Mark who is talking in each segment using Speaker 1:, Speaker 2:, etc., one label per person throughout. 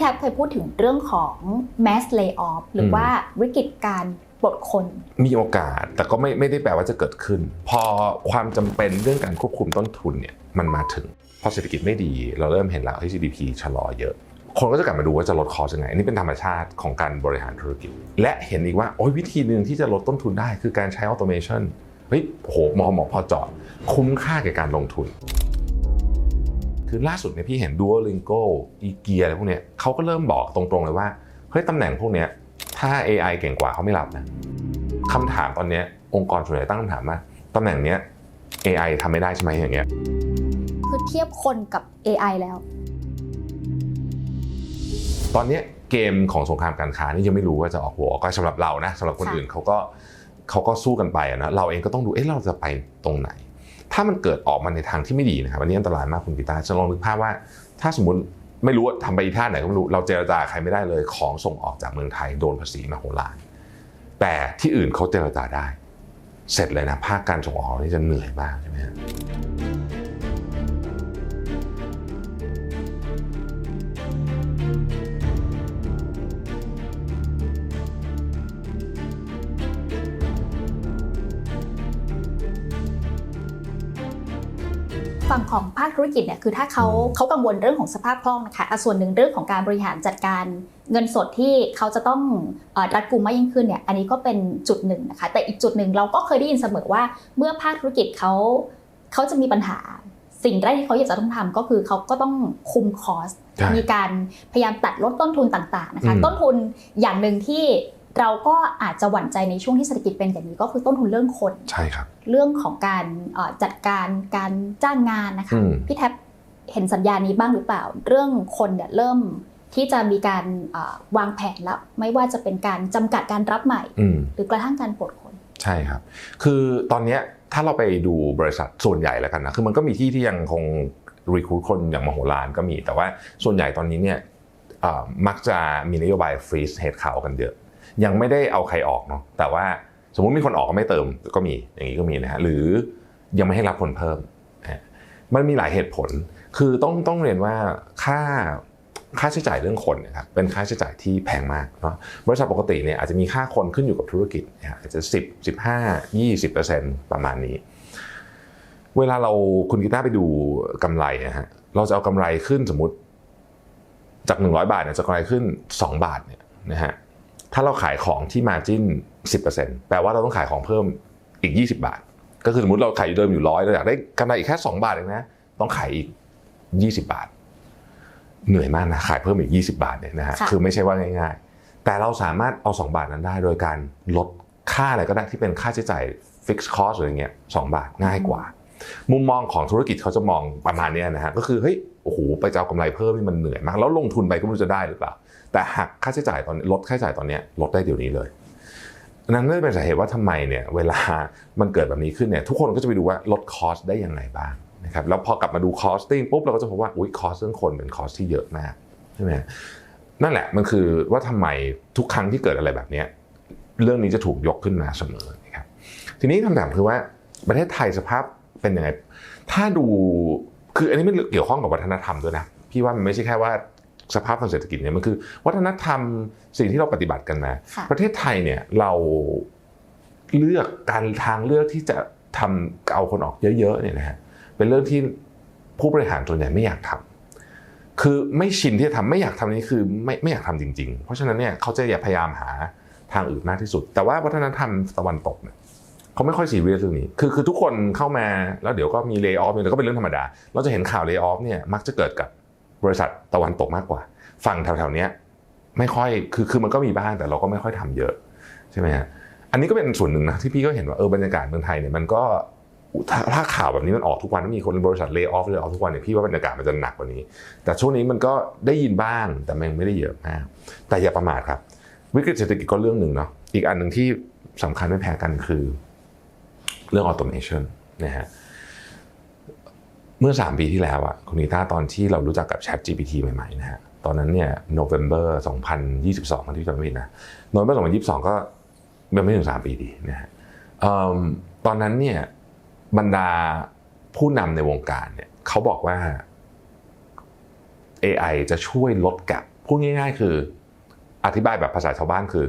Speaker 1: พี่แท็บเคยพูดถึงเรื่องของ mass layoff หรือว่าวิกฤตการปลดคน
Speaker 2: มีโอกาสแต่ก็ไม่ไม่ได้แปลว่าจะเกิดขึ้น พอความจำเป็นเรื่องการควบคุมต้นทุนเนี่ยมันมาถึง พอเศรษฐกิจไม่ดี เราเริ่มเห็นแล้วที่ GDP ชะลอเยอะ คนก็จะกลับมาดูว่าจะลดคอสยังไงอันนี้เป็นธรรมชาติของการบริหารธุรกิจ และเห็นอีกว่าโอ้ยวิธีหนึ่งที่จะลดต้นทุนได้คือการใช้ออโตเมชันเฮ้ยโหหมอหมอพอเจาะคุ้มค่าแก่การลงทุน คือล่าสุดเนี่ยพี่เห็น Duolingo อีเกียอะไรพวกเนี้ยเขาก็เริ่มบอกตรงๆเลยว่าเฮ้ยตำแหน่งพวกเนี้ยถ้า AI เก่งกว่าเขาไม่รับนะคำถามตอนเนี้ยองค์กรส่วนใหญ่ตั้งคำถามว่าตำแหน่งเนี้ย AI ทำไม่ได้ใช่ไหมอย่างเงี้ย
Speaker 1: คือเทียบคนกับ AI แล้ว
Speaker 2: ตอนเนี้ยเกมของสงครามการค้านี่ยังไม่รู้ว่าจะออกหัวก็สำหรับเรานะสำหรับคน
Speaker 1: ค่ะ
Speaker 2: อื่นเขาก็เขาก็สู้กันไปอะนะเราเองก็ต้องดูเอ๊ะเราจะไปตรงไหน ถ้ามันเกิดออกมาในทางที่ไม่ดีนะครับอันนี้อันตรายมากคุณกีตาร์จะลองนึกภาพว่า ถ้าสมมติไม่รู้ว่าทำไปอีท่าไหนก็ไม่รู้เราเจรจาใครไม่ได้เลยของส่งออกจากเมืองไทยโดนภาษีมาโหฬารแต่ที่อื่นเขาเจรจาได้ เสร็จเลยนะภาคการส่งออกนี่จะเหนื่อยมากใช่ไหมฮะ
Speaker 1: ฝั่งของภาคธุรกิจเนี่ยคือถ้าเขา
Speaker 2: อืม
Speaker 1: เขากังวลเรื่องของสภาพคล่องนะคะอะส่วนหนึ่งเรื่องของการบริหารจัดการเงินสดที่เขาจะต้องเอ่อรัดกุมมากยิ่งขึ้นเนี่ยอันนี้ก็เป็นจุดหนึ่งนะคะแต่อีกจุดหนึ่งเราก็เคยได้ยินเสมอว่าเมื่อภาคธุรกิจเขาเขาจะมีปัญหาสิ่งแรกที่เขาอยากจะต้องทำก็คือเขาก็ต้องคุมคอส
Speaker 2: ใช่
Speaker 1: มีการพยายามตัดลดต้นทุนต่างๆนะคะ
Speaker 2: อืม
Speaker 1: ต้นทุนอย่างหนึ่งที่ เราก็อาจจะหวั่นใจในช่วงที่เศรษฐกิจเป็นอย่างนี้ก็คือต้นทุนเรื่องคน
Speaker 2: ใช่ครับ
Speaker 1: เรื่องของการเอ่อจัดการการจ้างงานนะคะ
Speaker 2: อืม
Speaker 1: พี่แท็บเห็นสัญญาณนี้บ้างหรือเปล่า เรื่องคนเนี่ยเริ่มที่จะมีการเอ่อวางแผนแล้ว ไม่ว่าจะเป็นการจำกัดการรับใหม่
Speaker 2: อืม
Speaker 1: หรือกระทั่งการปลดคน
Speaker 2: ใช่ครับ คือตอนเนี้ยถ้าเราไปดูบริษัทส่วนใหญ่แล้วกันนะคือมันก็มีที่ที่ยังคงรีคูดคนอย่างมโหฬารก็มี แต่ว่าส่วนใหญ่ตอนนี้เนี่ยเอ่อมักจะมีนโยบายฟรีซเฮดข่าวกันเยอะ ยังไม่ได้เอาใครออกเนาะแต่ว่าสมมุติมีคนออกก็ไม่เติมก็มีอย่างนี้ก็มีนะฮะหรือยังไม่ให้รับคนเพิ่ม มันมีหลายเหตุผลคือต้องต้องเรียนว่าค่าค่าใช้จ่ายเรื่องคนเนะครับเป็นค่าใช้จ่ายที่แพงมากเนาะบริษัทปกติเนี่ยอาจจะมีค่าคนขึ้นอยู่กับธุรกิจนะฮะอาจจะ 10 15 20 ประมาณนี้ เวลาเราคุณกีตาร์ไปดูกำไรนะฮะเราจะเอากำไรขึ้นสมมติจาก 100 บาทเนี่ยจะกำไรขึ้น 2 บาทเนี่ยนะฮะ ถ้าเราขายของที่มาจิ้น10%แปลว่าเราต้องขายของเพิ่มอีก 20 บาท ก็คือสมมติเราขายอยู่เดิมอยู่ร้อยเราอยากได้กำไรอีกแค่ 2 บาทเองนะ ต้องขายอีก 20 บาท เหนื่อยมากนะขายเพิ่มอีก 20 บาทเนี่ยนะฮะ
Speaker 1: ค่ะ
Speaker 2: คือไม่ใช่ว่าง่าย ๆ แต่เราสามารถเอา 2 บาทนั้นได้ โดยการลดค่าอะไรก็ได้ที่เป็นค่าใช้จ่าย fixed cost หรืออย่างเงี้ยสองบาทง่ายกว่า มุมมองของธุรกิจเขาจะมองประมาณเนี้ยนะฮะก็คือเฮ้ยโอ้โหไปจะเอากำไรเพิ่มนี่มันเหนื่อยมาก แล้วลงทุนไปก็ไม่รู้จะได้หรือเปล่า แต่หักค่าใช้จ่ายตอนลดค่าใช้จ่ายตอนนี้ลดได้เดี๋ยวนี้เลยนั่นก็เป็นสาเหตุว่าทำไมเนี่ยเวลามันเกิดแบบนี้ขึ้นเนี่ยทุกคนก็จะไปดูว่าลดคอสได้ยังไงบ้างนะครับแล้วพอกลับมาดูคอสติ้งปุ๊บเราก็จะพบว่าอุ้ยคอสเรื่องคนเป็นคอสที่เยอะมากใช่ไหมนั่นแหละมันคือว่าทำไมทุกครั้งที่เกิดอะไรแบบนี้เรื่องนี้จะถูกยกขึ้นมาเสมอนะครับทีนี้คำถามคือว่าประเทศไทยสภาพเป็นยังไงถ้าดูคืออันนี้ไม่เกี่ยวข้องกับวัฒนธรรมด้วยนะพี่ว่ามันไม่ใช่แค่ว่า สภาพทางเศรษฐกิจเนี่ยมันคือ วัฒนธรรมสิ่งที่เราปฏิบัติกันมา
Speaker 1: ค่ะ
Speaker 2: ประเทศไทยเนี่ยเราเลือกการทางเลือกที่จะทำเอาคนออกเยอะๆเนี่ยนะฮะเป็นเรื่องที่ผู้บริหารส่วนใหญ่ไม่อยากทำคือไม่ชินที่จะทำไม่อยากทำนี่คือไม่ไม่อยากทำจริง ๆ เพราะฉะนั้นเนี่ยเขาจะอย่าพยายามหาทางอื่นมากที่สุด แต่ว่าวัฒนธรรมตะวันตกเนี่ยเขาไม่ค่อยซีเรียสเรื่องนี้ คือคือทุกคนเข้ามาแล้วเดี๋ยวก็มีเล y o อ f เนี่ยก็เป็นเรื่องธรรมดา เราจะเห็นข่าวเล y o อ f เนี่ยมักจะเกิดกับ บริษัทตะวันตกมากกว่า ฝั่งแถวๆนี้ไม่ค่อยคือคือมันก็มีบ้างแต่เราก็ไม่ค่อยทำเยอะใช่ไหมฮะอันนี้ก็เป็นส่วนหนึ่งนะที่พี่ก็เห็นว่าเออบรรยากาศเมืองไทยเนี่ยมันก็ถ้าถ้าข่าวแบบนี้มันออกทุกวันมีคนบริษัทเลิกออฟเลยออกทุกวันเนี่ยพี่ว่าบรรยากาศมันจะหนักกว่านี้ แต่ช่วงนี้มันก็ได้ยินบ้างแต่มันไม่ได้เยอะมาก แต่อย่าประมาทครับ วิกฤตเศรษฐกิจก็เรื่องหนึ่งเนาะอีกอันหนึ่งที่สำคัญไม่แพ้กันคือ เรื่องออโตเมชันนะฮะ เมื่อ 3 ปีที่แล้วอะคุณนิต้าตอนที่เรารู้จักกับ Chat GPT ใหม่ๆนะฮะตอนนั้นเนี่ย November 2022ที่จำไม่ผิดนะ November 2022 ก็ยังไม่ถึง 3 ปีดีนะฮะตอนนั้นเนี่ยบรรดาผู้นำในวงการเนี่ยเขาบอกว่า AI จะช่วยลดแกลบพูดง่ายๆ คือ อธิบายแบบภาษาชาวบ้านคือ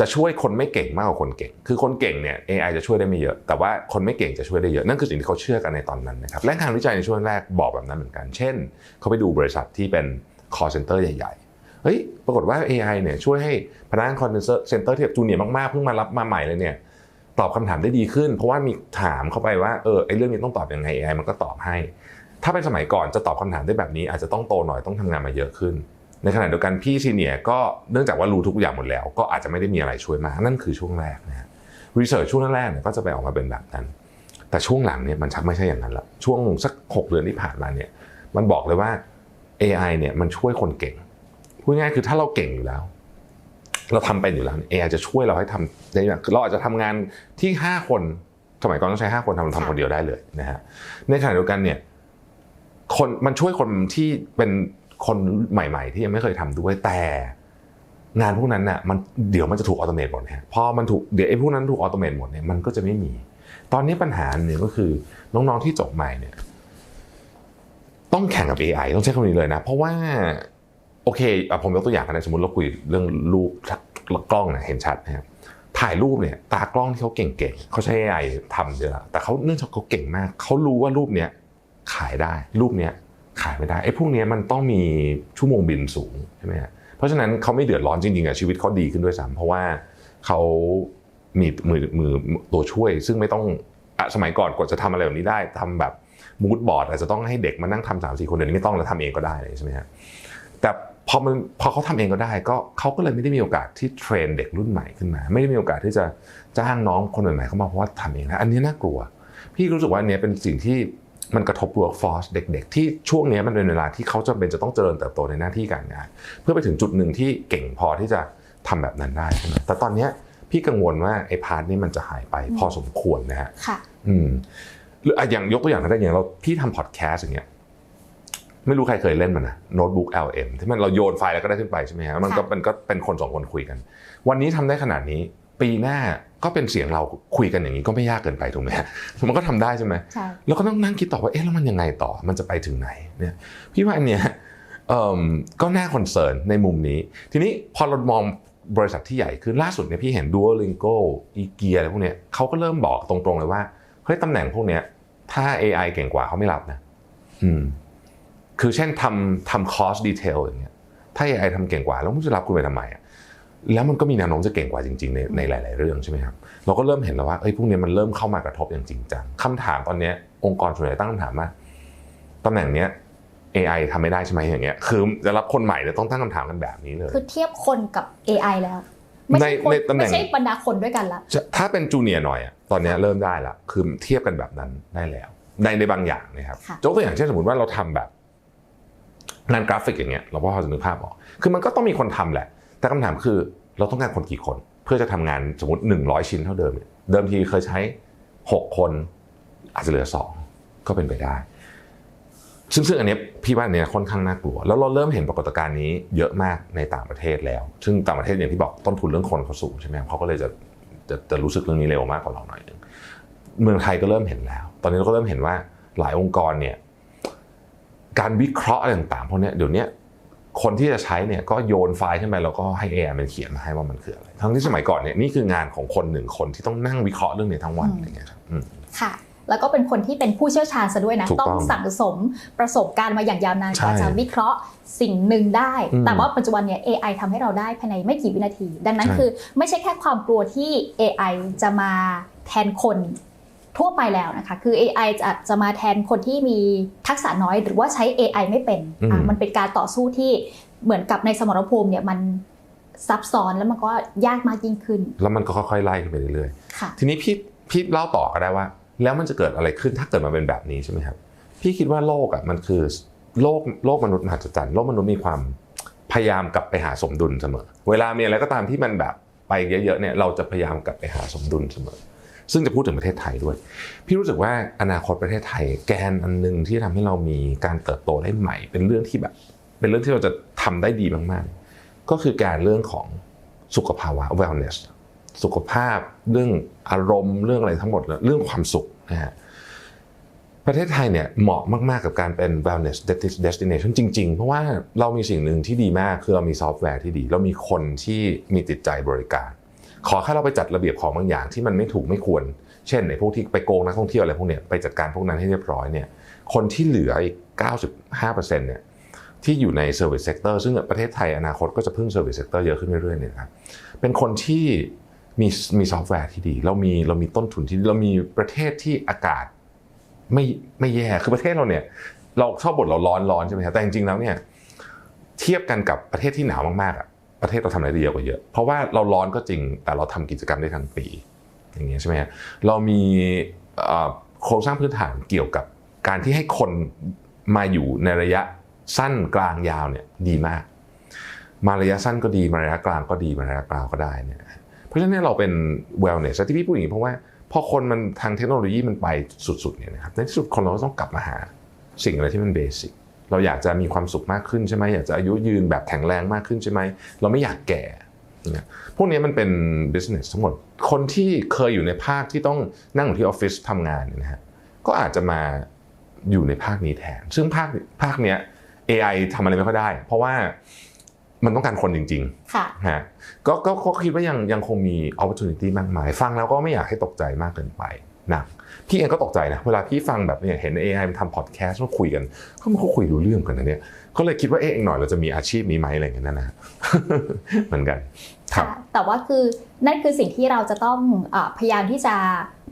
Speaker 2: จะช่วยคนไม่เก่งมากกว่าคนเก่ง คือคนเก่งเนี่ย AI จะช่วยได้ไม่เยอะ แต่ว่าคนไม่เก่งจะช่วยได้เยอะ นั่นคือสิ่งที่เขาเชื่อกันในตอนนั้นนะครับ และงานวิจัยในช่วงแรกบอกแบบนั้นเหมือนกัน เช่น เขาไปดูบริษัทที่เป็น call center ใหญ่ๆ เฮ้ย ปรากฏว่า AI เนี่ยช่วยให้พนักงาน call center ที่แบบจูเนียร์มากๆ เพิ่งมารับมาใหม่เลยเนี่ย ตอบคำถามได้ดีขึ้น เพราะว่ามีถามเข้าไปว่า เออ ไอ้เรื่องนี้ต้องตอบยังไง AI มันก็ตอบให้ ถ้าเป็นสมัยก่อนจะตอบคำถามได้แบบนี้ อาจจะต้องโตหน่อยต้องทำงานมาเยอะขึ้น ในขณะเดียวกันพี่ซีเนียก็เนื่องจากว่ารู้ทุกอย่างหมดแล้ว ก็อาจจะไม่ได้มีอะไรช่วยมากนั่นคือช่วงแรกนะฮะรีเสิร์ชช่วงแรกเนี่ยก็จะไปออกมาเป็นแบบนั้น แต่ช่วงหลังเนี่ยมันชักไม่ใช่อย่างนั้นละช่วงสักหกเดือนที่ผ่านมาเนี่ยมันบอกเลยว่า AI เนี่ยมันช่วยคนเก่งพูดง่ายคือถ้าเราเก่งอยู่แล้ว เราทำเป็นอยู่แล้ว AI จะช่วยเราให้ทำได้อย่างเราอาจจะทำงานที่ 5 คนสมัยก่อนต้องใช้ 5 คนทำทำคนเดียวได้เลยนะฮะในขณะเดียวกันเนี่ยคนมันช่วยคนที่เป็น คนใหม่ ๆ ที่ยังไม่เคยทำด้วยแต่งานพวกนั้นน่ะมันเดี๋ยวมันจะถูกออโตเมตหมดนะพอมันถูกเดี๋ยวไอ้พวกนั้นถูกออโตเมตหมดเนี่ยมันก็จะไม่มี ตอนนี้ปัญหาหนึ่งก็คือน้องๆที่จบใหม่เนี่ยต้องแข่งกับ AI ต้องใช้คำนี้เลยนะ เพราะว่าโอเคผมยกตัวอย่างกันนะสมมติเราคุยเรื่องรูปกล้องนะเห็นชัดนะครับถ่ายรูปเนี่ยตากล้องที่เขาเก่งๆเขาใช้ AI ทำเยอะแต่เขาเนื่องจากเขาเก่งมากเขารู้ว่ารูปเนี้ยขายได้รูปเนี้ย ขายไม่ได้ไอ้พวกเนี้ยมันต้องมีชั่วโมงบินสูงใช่ไหมฮะเพราะฉะนั้นเขาไม่เดือดร้อนจริงๆอะชีวิตเขาดีขึ้นด้วยซ้ำเพราะว่าเขามีมือมือตัวช่วย ซึ่งไม่ต้องอะสมัยก่อนกว่าจะทำอะไรแบบนี้ได้ทำแบบมูดบอร์ดอาจจะต้องให้เด็กมานั่งทำสามสี่คนเดี๋ยวนี้ไม่ต้องแล้วทำเองก็ได้เลยใช่ไหมฮะแต่พอมันพอเขาทำเองก็ได้ก็เขาก็เลยไม่ได้มีโอกาสที่เทรนเด็กรุ่นใหม่ขึ้นมา ไม่ได้มีโอกาสที่จะจ้างน้องคนใหม่ๆเข้ามาเพราะว่าทำเองนะอันนี้น่ากลัว พี่รู้สึกว่าอันเนี้ยเป็นสิ่งที่ มันกระทบ workforce เด็กๆ ที่ช่วงเนี้ยมันเป็นเวลาที่เขาจำเป็นจะต้องเจริญเติบโตในหน้าที่การงาน เพื่อไปถึงจุดหนึ่งที่เก่งพอที่จะทำแบบนั้นได้ใช่ไหมแต่ตอนเนี้ยพี่กังวลว่าไอ้พาร์ทนี้มันจะหายไปพอสมควรนะฮะ
Speaker 1: ค่ะ
Speaker 2: อืมหรืออะอย่างยกตัวอย่างก็ได้อย่างเราพี่ทำพอดแคสต์อย่างเงี้ยไม่รู้ใครเคยเล่นมันนะโน้ตบุ๊ก LM ที่มันเราโยนไฟล์แล้วก็ได้ขึ้นไปใช่ไหมฮะมันก็
Speaker 1: ค่ะ
Speaker 2: มันก็เป็นคนสองคนคุยกัน วันนี้ทำได้ขนาดนี้ ปีหน้าก็เป็นเสียงเราคุยกันอย่างนี้ก็ไม่ยากเกินไปถูกไหมฮะมันก็ทำได้ใช่ไหม
Speaker 1: ใช่
Speaker 2: แล้วก็ต้องนั่งคิดต่อว่าเอ๊ะแล้วมันยังไงต่อมันจะไปถึงไหนเนี่ยพี่ว่าอันเนี้ยเอิ่มก็น่าคอนเซิร์นในมุมนี้ ทีนี้พอเรามองบริษัทที่ใหญ่ขึ้นล่าสุดเนี่ยพี่เห็น Duolingo อีเกียอะไรพวกเนี้ยเขาก็เริ่มบอกตรงๆเลยว่าเฮ้ยตำแหน่งพวกเนี้ยถ้า AI เก่งกว่าเขาไม่รับนะอืมคือเช่นทำทำคอร์สดีเทลอย่างเงี้ยถ้า AI ทำเก่งกว่าแล้วมันจะรับคุณไปทำไมอะ แล้วมันก็มีแนวโน้มจะเก่งกว่าจริงๆในในหลาย ๆ เรื่องใช่ไหมครับเราก็เริ่มเห็นแล้วว่าเอ้ยพวกเนี้ยมันเริ่มเข้ามากระทบอย่างจริงจังคำถามตอนเนี้ยองค์กรส่วนใหญ่ตั้งคำถามว่าตำแหน่งเนี้ย AI ทำไม่ได้ใช่ไหมอย่างเงี้ย คือจะรับคนใหม่เนี่ยต้องตั้งคำถามกันแบบนี้เลย
Speaker 1: คือเทียบคนกับ AI แล้ว ไม่ใช่คน
Speaker 2: ในในตำแหน่ง
Speaker 1: ไม่ใช่บรรดาคนด้วยกันละ
Speaker 2: จะถ้าเป็นจูเนียร์หน่อยอะตอนเนี้ยเริ่มได้ละคือเทียบกันแบบนั้นได้แล้ว ในในบางอย่างนะครับ
Speaker 1: ค่ะ
Speaker 2: ยกตัวอย่างเช่นสมมติว่าเราทำแบบงานกราฟิกอย่างเงี้ยเราก็พอจะนึกภาพออก คือมันก็ต้องมีคนทำแหละ แต่คำถามคือเราต้องการคนกี่คน เพื่อจะทำงานสมมติ 100 ชิ้นเท่าเดิม เดิมทีเคยใช้ 6 คนอาจจะเหลือ 2 ก็เป็นไปได้ ซึ่งซึ่งอันนี้พี่ว่าเนี่ยค่อนข้างน่ากลัว แล้วเราเริ่มเห็นปรากฏการณ์นี้เยอะมากในต่างประเทศแล้ว ซึ่งต่างประเทศอย่างที่บอกต้นทุนเรื่องคนเขาสูงใช่ไหมเขาก็เลยจะจะจะรู้สึกเรื่องนี้เร็วมากกว่าเราหน่อยหนึงเมืองไทยก็เริ่มเห็นแล้ว ตอนนี้เราก็เริ่มเห็นว่าหลายองค์กรเนี่ยการวิเคราะห์อะไรต่างๆพวกเนี้ยเดี๋ยวนี้ คนที่จะใช้เนี่ยก็โยนไฟล์ขึ้นไปแล้วก็ให้ AI มันเขียนมาให้ว่ามันคืออะไร ทั้งที่สมัยก่อนเนี่ยนี่คืองานของคนหนึ่งคนที่ต้องนั่งวิเคราะห์เรื่องนี้ทั้งวัน
Speaker 1: อืม
Speaker 2: อะไรเงี้ยครับอืม
Speaker 1: ค่ะ แล้วก็เป็นคนที่เป็นผู้เชี่ยวชาญซะด้วยนะ
Speaker 2: ถูกต้
Speaker 1: ต้
Speaker 2: อ
Speaker 1: องงสั่งสมประสบการณ์มาอย่างยาวนาน
Speaker 2: ใช่
Speaker 1: กว่าจะวิเคราะห์สิ่งหนึ่งได้
Speaker 2: อืม
Speaker 1: แต่ว่าปัจจุบันเนี่ย AI ทำให้เราได้ภายในไม่กี่วินาที ดังนั้น
Speaker 2: ใช่
Speaker 1: คือไม่ใช่แค่ความกลัวที่ AI จะมาแทนคน ทั่วไปแล้วนะคะ คือ AI จะจะมาแทนคนที่มีทักษะน้อย หรือว่าใช้ AI ไม่เป็นอะมันเป็นการต่อสู้ที่เหมือนกับในสมรภูมิเนี่ยมันซับซ้อนแล้วมันก็ยากมากยิ่งขึ้น
Speaker 2: แล้วมันก็ค่อยๆไล่ขึ้นไปเรื่อย
Speaker 1: ค่ะ
Speaker 2: ๆทีนี้พี่พี่เล่าต่อก็ได้ว่า แล้วมันจะเกิดอะไรขึ้นถ้าเกิดมาเป็นแบบนี้ใช่ไหมครับ พี่คิดว่าโลกอะมันคือโลกโลกมนุษย์มหัศจรรย์โลกมนุษย์มีความพยายามกลับไปหาสมดุลเสมอ เวลามีอะไรก็ตามที่มันแบบไปเยอะๆเนี่ยเราจะพยายามกลับไปหาสมดุลเสมอ ซึ่งจะพูดถึงประเทศไทยด้วย พี่รู้สึกว่าอนาคตประเทศไทย แกนอันหนึงที่ทำให้เรามีการเติบโตได้ใหม่ เป็นเรื่องที่แบบ เป็นเรื่องที่เราจะทำได้ดีมากๆ ก็คือการเรื่องของสุขภาวะ wellness สุขภาพเรื่องอารมณ์เรื่องอะไรทั้งหมดเรื่องความสุขนะฮะประเทศไทยเนี่ยเหมาะมาก ๆ กับการเป็น wellness destination จริง ๆ เพราะว่าเรามีสิ่งหนึ่งที่ดีมากคือเรามีซอฟต์แวร์ที่ดี เรามีคนที่มีจิตใจบริการ ขอแค่เราไปจัดระเบียบของบางอย่างที่มันไม่ถูกไม่ควร เช่นในพวกที่ไปโกงนักท่องเที่ยวอะไรพวกเนี้ยไปจัดการพวกนั้นให้เรียบร้อยเนี่ยคนที่เหลืออีก 95%เนี่ยที่อยู่ใน service sector ซึ่งประเทศไทยอนาคตก็จะพึ่ง service sector เยอะขึ้นเรื่อยๆเนี่ยครับเป็นคนที่มีมีซอฟต์แวร์ที่ดี เรามีเรามีต้นทุนที่เรามีประเทศที่อากาศไม่ไม่แย่คือประเทศเราเนี่ย เราชอบบ่นเราร้อนร้อนใช่ไหมครับแต่จริงๆแล้วเนี่ยเทียบกันกับประเทศที่หนาวมากๆอะ ประเทศเราทำอะไรได้เยอะกว่าเยอะ เพราะว่าเราร้อนก็จริง แต่เราทำกิจกรรมได้ทั้งปี อย่างเงี้ยใช่ไหมฮะเรามีโครงสร้างพื้นฐานเกี่ยวกับการที่ให้คนมาอยู่ในระยะสั้นกลางยาวเนี่ยดีมาก มาระยะสั้นก็ดีมาระยะกลางก็ดีมาระยะกลางก็ได้เนี่ยเพราะฉะนั้นเราเป็น wellness ที่พี่พูดอย่างนี้เพราะว่าพอคนมันทางเทคโนโลยีมันไปสุดๆเนี่ยนะครับในที่สุดคนเราก็ต้องกลับมาหาสิ่งอะไรที่มันเบสิก เราอยากจะมีความสุขมากขึ้นใช่ไหมอยากจะอายุยืนแบบแข็งแรงมากขึ้นใช่ไหมเราไม่อยากแก่เนี่ยพวกนี้มันเป็น business ทั้งหมด คนที่เคยอยู่ในภาคที่ต้องนั่งอยู่ที่ออฟฟิศทำงานเนี่ยนะฮะก็อาจจะมาอยู่ในภาคนี้แทน ซึ่งภาคภาคเนี้ย AI ทำอะไรไม่ค่อยได้ เพราะว่ามันต้องการคนจริง
Speaker 1: ค่ะ
Speaker 2: ๆฮะก็ก็ก็คิดว่ายังยังคงมี opportunity มากมาย ฟังแล้วก็ไม่อยากให้ตกใจมากเกินไปนะ พี่เองก็ตกใจนะ เวลาพี่ฟังแบบเนี่ยเห็น AI มันทำพอดแคสต์มาคุยกันเขามันก็คุยรู้เรื่องกันนะเนี่ยก็เลยคิดว่าเอ๊ะอีกหน่อยเราจะมีอาชีพนี้ไหมอะไรอย่างเงี้ยนะ เหมือนกันครับ
Speaker 1: ค่ะแต่ว่าคือนั่นคือสิ่งที่เราจะต้องเออพยายามที่จะ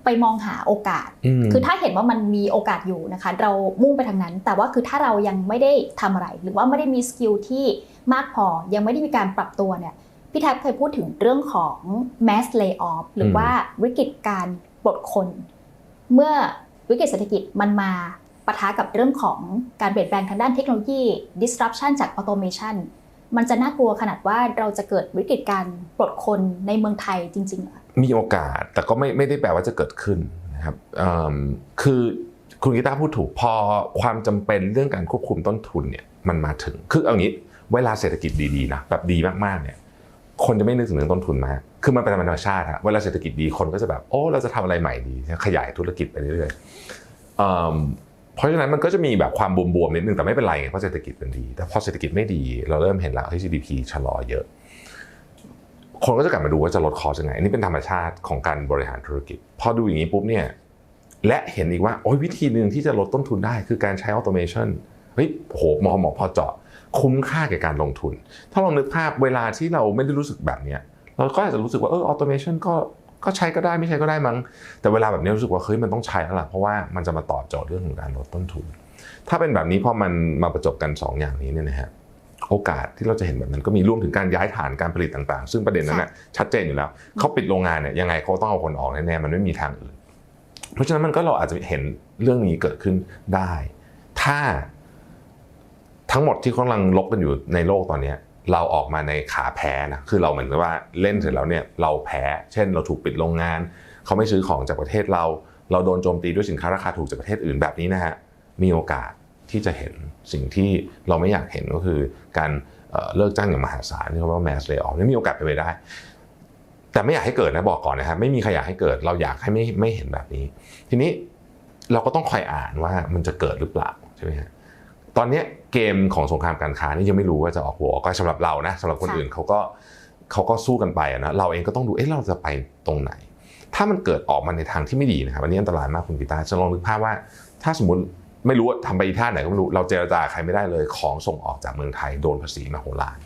Speaker 1: ไปมองหาโอกาส
Speaker 2: ม
Speaker 1: คือถ้าเห็นว่ามันมีโอกาสอยู่นะคะ เรามุ่งไปทางนั้น แต่ว่าคือถ้าเรายังไม่ได้ทำอะไร หรือว่าไม่ได้มีสกิลที่มากพอ ยังไม่ได้มีการปรับตัวเนี่ย พี่แท็บเคยพูดถึงเรื่องของ mass layoff หรือว่าวิกฤตการปลดคน เมื่อวิกฤตเศรษฐกิจมันมาปะทะกับเรื่องของการเปลี่ยนแปลงทางด้านเทคโนโลยี disruption จาก automation มันจะน่ากลัวขนาดว่าเราจะเกิดวิกฤตการปลดคนในเมืองไทยจริงๆหรอ
Speaker 2: มีโอกาสแต่ก็ไม่ไม่ได้แปลว่าจะเกิดขึ้นนะครับคือคุณกีตาพูดถูกพอความจำเป็นเรื่องการควบคุมต้นทุนเนี่ยมันมาถึง คือเอางี้เวลาเศรษฐกิจดีๆนะแบบดีมากๆเนี่ยคนจะไม่นึกถึงเรื่องต้นทุนมาก คือมันเป็นธรรมชาติฮะเวลาเศรษฐกิจดีคนก็จะแบบโอ้เราจะทำอะไรใหม่ดีขยายธุรกิจไปเรื่อยๆเพราะฉะนั้นมันก็จะมีแบบความบวมๆนิดนึงแต่ไม่เป็นไรไงเพราะเศรษฐกิจมันดี แต่พอเศรษฐกิจไม่ดี เราเริ่มเห็นแล้วที่ GDP ชะลอเยอะ คนก็จะกลับมาดูว่าจะลดคอสยังไงอันนี้เป็นธรรมชาติของการบริหารธุรกิจ พอดูอย่างนี้ปุ๊บเนี่ยและเห็นอีกว่าโอ้ยวิธีหนึ่งที่จะลดต้นทุนได้คือการใช้ออโตเมชันเฮ้ยโหมอหมอพอเจาะคุ้มค่าแก่การลงทุน ถ้าลองนึกภาพเวลาที่เราไม่ได้รู้สึกแบบเนี้ย เราก็อาจจะรู้สึกว่าเออออโตเมชันก็ก็ใช้ก็ได้ไม่ใช้ก็ได้มั้ง แต่เวลาแบบนี้รู้สึกว่าเฮ้ยมันต้องใช้แล้วล่ะเพราะว่ามันจะมาตอบโจทย์เรื่องของการลดต้นทุน ถ้าเป็นแบบนี้พอมันมาประจบกันสองอย่างนี้เนี่ยนะฮะโอกาสที่เราจะเห็นแบบนั้นก็มีรวมถึงการย้ายฐานการผลิตต่างๆ ซึ่งประเด็นนั้นน่ะชัดเจนอยู่แล้วเขาปิดโรงงานเนี่ยยังไงเขาต้องเอาคนออกแน่ๆมันไม่มีทางอื่น เพราะฉะนั้นมันก็เราอาจจะเห็นเรื่องนี้เกิดขึ้นได้ ถ้าทั้งหมดที่กำลังลบกันอยู่ในโลกตอนนี้ เราออกมาในขาแพ้นะคือเราเหมือนกับว่าเล่นเสร็จแล้วเนี่ยเราแพ้ เช่น เราถูกปิดโรงงาน เขาไม่ซื้อของจากประเทศเรา เราโดนโจมตีด้วยสินค้าราคาถูกจากประเทศอื่นแบบนี้นะฮะมีโอกาสที่จะเห็นสิ่งที่เราไม่อยากเห็นก็คือการเเลิกจ้างอย่างมหาศาลที่เขาเรียกว่า mass layoff นี่มีโอกาสเป็นไปได้ แต่ไม่อยากให้เกิดนะบอกก่อนนะครับไม่มีใครอยากให้เกิดเราอยากให้ไม่ไม่เห็นแบบนี้ ทีนี้เราก็ต้องคอยอ่านว่ามันจะเกิดหรือเปล่าใช่ไหมฮะ ตอนเนี้ยเกมของสงครามการค้านี่ยังไม่รู้ว่าจะออกหัวออกก็สำหรับเรานะสำหรับคน
Speaker 1: ค่ะ
Speaker 2: อื่นเขาก็เขาก็สู้กันไปอะนะเราเองก็ต้องดูเอ๊ะเราจะไปตรงไหน ถ้ามันเกิดออกมาในทางที่ไม่ดีนะครับอันนี้อันตรายมากคุณกีตาร์จะลองนึกภาพว่า ถ้าสมมติไม่รู้ว่าทำไปอีท่าไหนก็ไม่รู้เราเจรจาใครไม่ได้เลยของส่งออกจากเมืองไทยโดนภาษีมาโหฬาร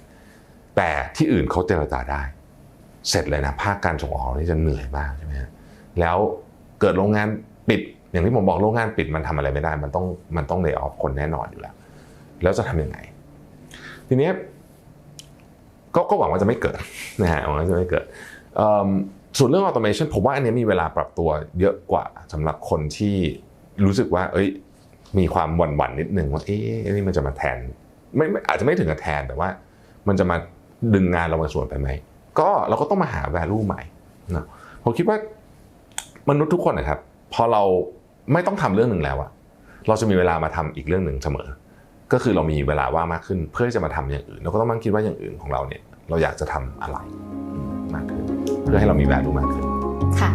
Speaker 2: แต่ที่อื่นเขาเจรจาได้ เสร็จเลยนะภาคการส่งออกนี่จะเหนื่อยมากใช่ไหมฮะแล้วเกิดโรงงานปิดอย่างที่ผมบอกโรงงานปิดมันทำอะไรไม่ได้ มันต้องมันต้องเล y o ออฟคนแน่นอนอยู่แล้ว แล้วจะทำยังไง ทีนี้ก็ก็หวังว่าจะไม่เกิดนะฮะหวังว่าจะไม่เกิดส่วนเรื่องออโตเมชันผมว่าอันนี้มีเวลาปรับตัวเยอะกว่าสำหรับคนที่รู้สึกว่า เอ้ย มีความหวั่นหวั่นๆนิดนึงว่าเอ๊ะนี่มันจะมาแทนไม่ไม่อาจจะไม่ถึงกับแทนแต่ว่า มันจะมาดึงงานเราบางส่วนไปไหมก็เราก็ต้องมาหา value ใหม่นะผมคิดว่ามนุษย์ทุกคนนะครับพอเราไม่ต้องทำเรื่องหนึ่งแล้วอะเราจะมีเวลามาทำอีกเรื่องหนึ่งเสมอ ก็คือเรามีเวลาว่างมากขึ้น เพื่อจะมาทำอย่างอื่นเราก็ต้องมั่งคิดว่าอย่างอื่นของเราเนี่ยเราอยากจะทำอะไรมากขึ้น เพื่อให้เรามีแวลูมากขึ้น
Speaker 1: ค่ะ